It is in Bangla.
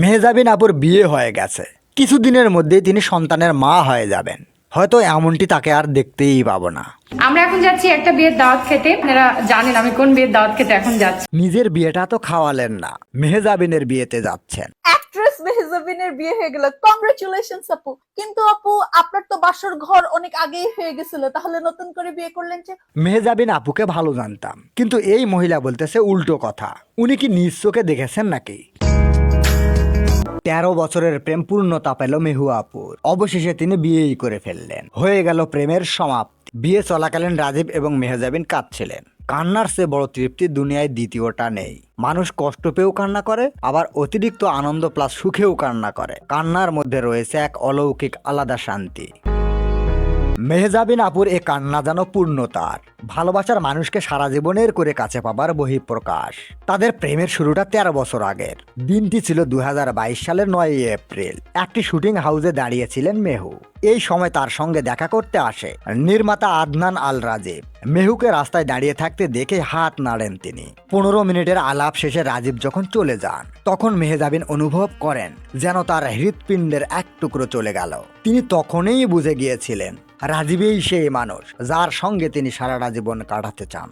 মেহজাবিন আপুর বিয়ে হয়ে গেছে। কিছুদিনের মধ্যেই তিনি সন্তানের মা হয়ে যাবেন। হয়তো এমনটি তাকে আর দেখতেই পাবো না। আমরা এখন যাচ্ছি একটা বিয়ের দাওয়াত খেতে। আপনারা জানেন আমি কোন বিয়ের দাওয়াত খেতে এখন যাচ্ছি। নিজের বিয়েটা তো খাওয়ালেন না। মেহজাবিনের বিয়েতে যাচ্ছেন। অ্যাক্ট্রেস মেহজাবিনের বিয়ে হয়ে গেল। কংগ্রেচুলেশনস আপু। কিন্তু আপু আপনার তো বাসর ঘর অনেক আগেই হয়ে গেছিল। তাহলে নতুন করে বিয়ে করলেন যে? মেহজাবিন আপুকে ভালো জানতাম। কিন্তু এই মহিলা বলতেছে উল্টো কথা। উনি কি নিজ চোখে দেখেছেন নাকি? তেরো বছরের প্রেম পূর্ণতা পেল মেহুয়া আপুর অবশেষে তিনি বিয়েই করে ফেললেন। হয়ে গেল প্রেমের সমাপ্তি। বিয়ে চলাকালীন রাজীব এবং মেহজাবিন কাঁদছিলেন। কান্নার সে বড় তৃপ্তি দুনিয়ায় দ্বিতীয়টা নেই। মানুষ কষ্ট পেয়েও কান্না করে, আবার অতিরিক্ত আনন্দ প্লাস সুখেও কান্না করে। কান্নার মধ্যে রয়েছে এক অলৌকিক আলাদা শান্তি। মেহজাবিন আপুর এ কান্না যেন পূর্ণতার। ভালোবাসার মানুষকে সারা জীবনের করে কাছে পাবার বহিঃপ্রকাশ। তাদের প্রেমের শুরুটা তেরো বছর আগের। দিনটি ছিল দু হাজার বাইশ সালের নয় এপ্রিল। একটি শুটিং হাউসে দাঁড়িয়েছিলেন মেহু। এই সময় তার সঙ্গে দেখা করতে আসে নির্মাতা আদনান আল রাজীব মেহুকে রাস্তায় দাঁড়িয়ে থাকতে দেখে হাত নাড়েন তিনি। পনেরো মিনিটের আলাপ শেষে রাজীব যখন চলে যান, তখন মেহেজাবিন অনুভব করেন যেন তার হৃৎপিণ্ডের এক টুকরো চলে গেল। তিনি তখনই বুঝে গিয়েছিলেন, রাজীবেই সেই মানুষ যার সঙ্গে তিনি সারাটা জীবন কাটাতে চান।